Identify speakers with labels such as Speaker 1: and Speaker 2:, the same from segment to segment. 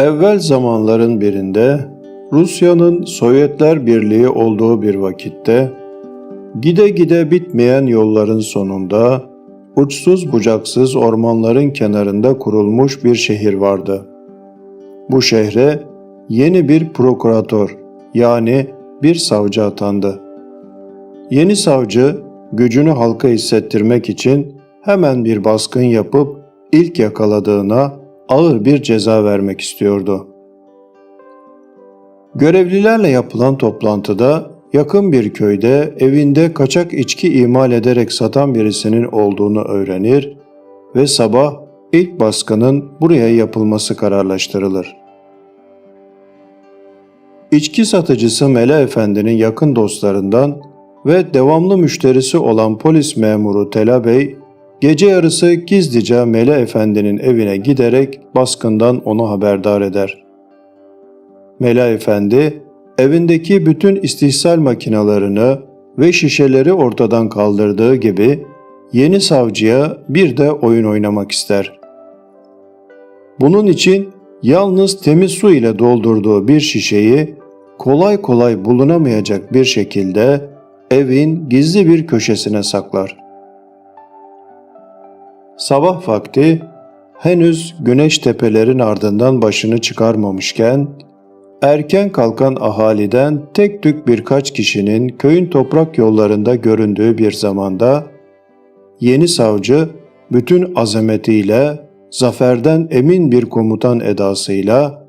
Speaker 1: Evvel zamanların birinde Rusya'nın Sovyetler Birliği olduğu bir vakitte gide gide bitmeyen yolların sonunda uçsuz bucaksız ormanların kenarında kurulmuş bir şehir vardı. Bu şehre yeni bir prokurator yani bir savcı atandı. Yeni savcı gücünü halka hissettirmek için hemen bir baskın yapıp ilk yakaladığına ağır bir ceza vermek istiyordu. Görevlilerle yapılan toplantıda yakın bir köyde evinde kaçak içki imal ederek satan birisinin olduğunu öğrenir ve sabah ilk baskının buraya yapılması kararlaştırılır. İçki satıcısı Mele Efendi'nin yakın dostlarından ve devamlı müşterisi olan polis memuru Tela Bey, gece yarısı gizlice Mele Efendi'nin evine giderek baskından onu haberdar eder. Mela Efendi, evindeki bütün istihsal makinalarını ve şişeleri ortadan kaldırdığı gibi yeni savcıya bir de oyun oynamak ister. Bunun için yalnız temiz su ile doldurduğu bir şişeyi kolay kolay bulunamayacak bir şekilde evin gizli bir köşesine saklar. Sabah vakti henüz güneş tepelerin ardından başını çıkarmamışken erken kalkan ahaliden tek tük birkaç kişinin köyün toprak yollarında göründüğü bir zamanda yeni savcı bütün azametiyle zaferden emin bir komutan edasıyla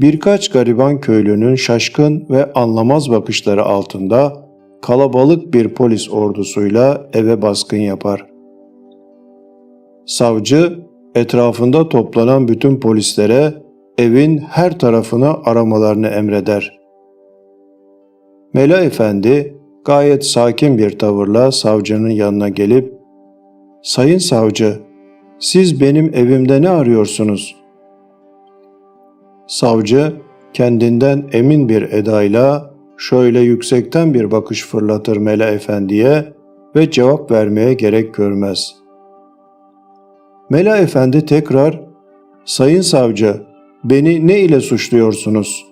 Speaker 1: birkaç gariban köylünün şaşkın ve anlamaz bakışları altında kalabalık bir polis ordusuyla eve baskın yapar. Savcı etrafında toplanan bütün polislere evin her tarafını aramalarını emreder. Mela Efendi gayet sakin bir tavırla savcının yanına gelip "Sayın savcı, siz benim evimde ne arıyorsunuz?" Savcı kendinden emin bir edayla şöyle yüksekten bir bakış fırlatır Mela Efendi'ye ve cevap vermeye gerek görmez. Mela Efendi tekrar "Sayın savcı, beni ne ile suçluyorsunuz?"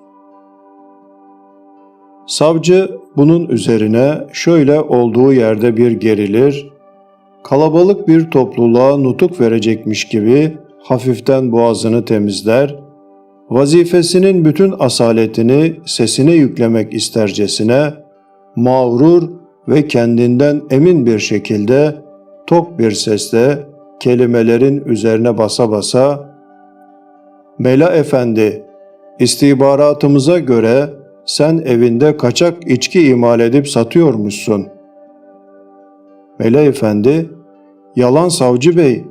Speaker 1: Savcı bunun üzerine şöyle olduğu yerde bir gerilir, kalabalık bir topluluğa nutuk verecekmiş gibi hafiften boğazını temizler, vazifesinin bütün asaletini sesine yüklemek istercesine, mağrur ve kendinden emin bir şekilde tok bir sesle kelimelerin üzerine basa basa Mela Efendi, istihbaratımıza göre sen evinde kaçak içki imal edip satıyormuşsun. Mela Efendi, yalan savcı bey,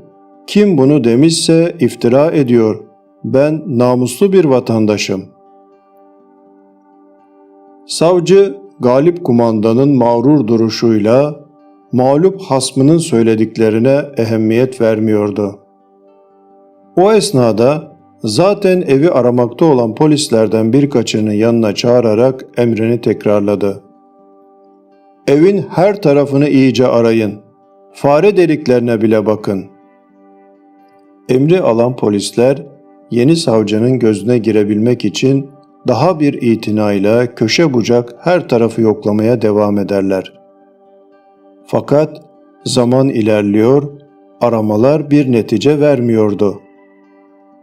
Speaker 1: kim bunu demişse iftira ediyor. Ben namuslu bir vatandaşım. Savcı, galip kumandanın mağrur duruşuyla mağlup hasmının söylediklerine ehemmiyet vermiyordu. O esnada zaten evi aramakta olan polislerden birkaçını yanına çağırarak emrini tekrarladı. Evin her tarafını iyice arayın. Fare deliklerine bile bakın. Emri alan polisler yeni savcının gözüne girebilmek için daha bir itinayla köşe bucak her tarafı yoklamaya devam ederler. Fakat zaman ilerliyor, aramalar bir netice vermiyordu.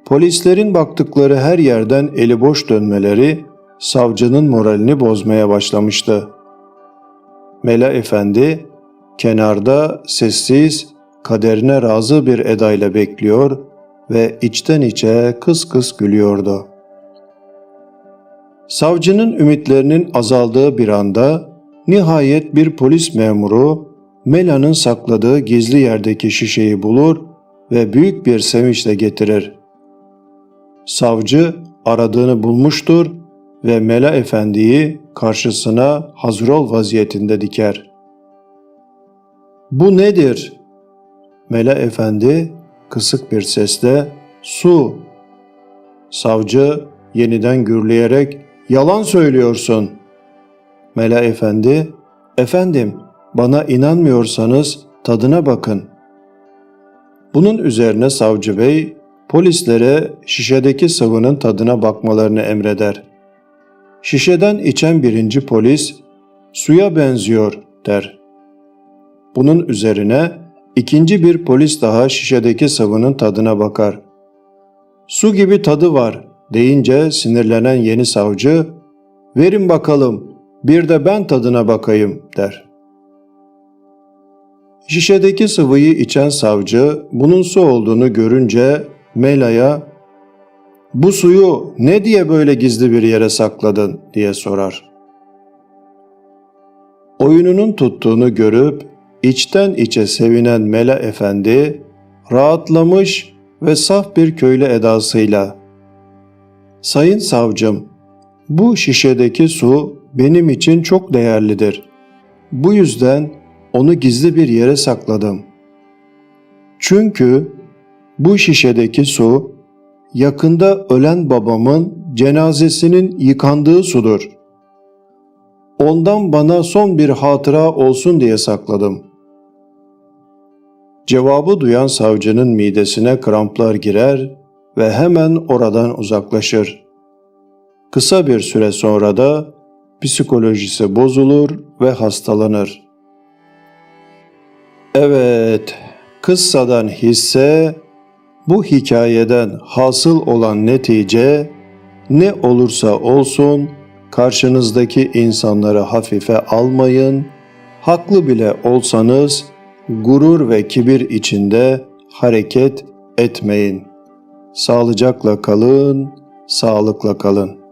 Speaker 1: Polislerin baktıkları her yerden eli boş dönmeleri savcının moralini bozmaya başlamıştı. Mela Efendi kenarda sessiz, kaderine razı bir edayla bekliyor ve içten içe kıs kıs gülüyordu. Savcının ümitlerinin azaldığı bir anda nihayet bir polis memuru Mela'nın sakladığı gizli yerdeki şişeyi bulur ve büyük bir sevinçle getirir. Savcı aradığını bulmuştur ve Mela Efendi'yi karşısına hazır ol vaziyetinde diker. Bu nedir? Mela Efendi kısık bir sesle su. Savcı yeniden gürleyerek yalan söylüyorsun. Mela Efendi, efendim bana inanmıyorsanız tadına bakın. Bunun üzerine savcı bey polislere şişedeki sıvının tadına bakmalarını emreder. Şişeden içen birinci polis, suya benziyor der. Bunun üzerine ikinci bir polis daha şişedeki sıvının tadına bakar. Su gibi tadı var deyince sinirlenen yeni savcı, verin bakalım bir de ben tadına bakayım der. Şişedeki sıvıyı içen savcı bunun su olduğunu görünce Mela'ya bu suyu ne diye böyle gizli bir yere sakladın diye sorar. Oyununun tuttuğunu görüp içten içe sevinen Mela Efendi rahatlamış ve saf bir köylü edasıyla Sayın savcım, bu şişedeki su benim için çok değerlidir. Bu yüzden onu gizli bir yere sakladım. Çünkü bu şişedeki su yakında ölen babamın cenazesinin yıkandığı sudur. Ondan bana son bir hatıra olsun diye sakladım. Cevabı duyan savcının midesine kramplar girer ve hemen oradan uzaklaşır. Kısa bir süre sonra da psikolojisi bozulur ve hastalanır. Evet, kıssadan hisse bu hikayeden hasıl olan netice ne olursa olsun karşınızdaki insanları hafife almayın, haklı bile olsanız gurur ve kibir içinde hareket etmeyin. Sağlıcakla kalın, sağlıkla kalın.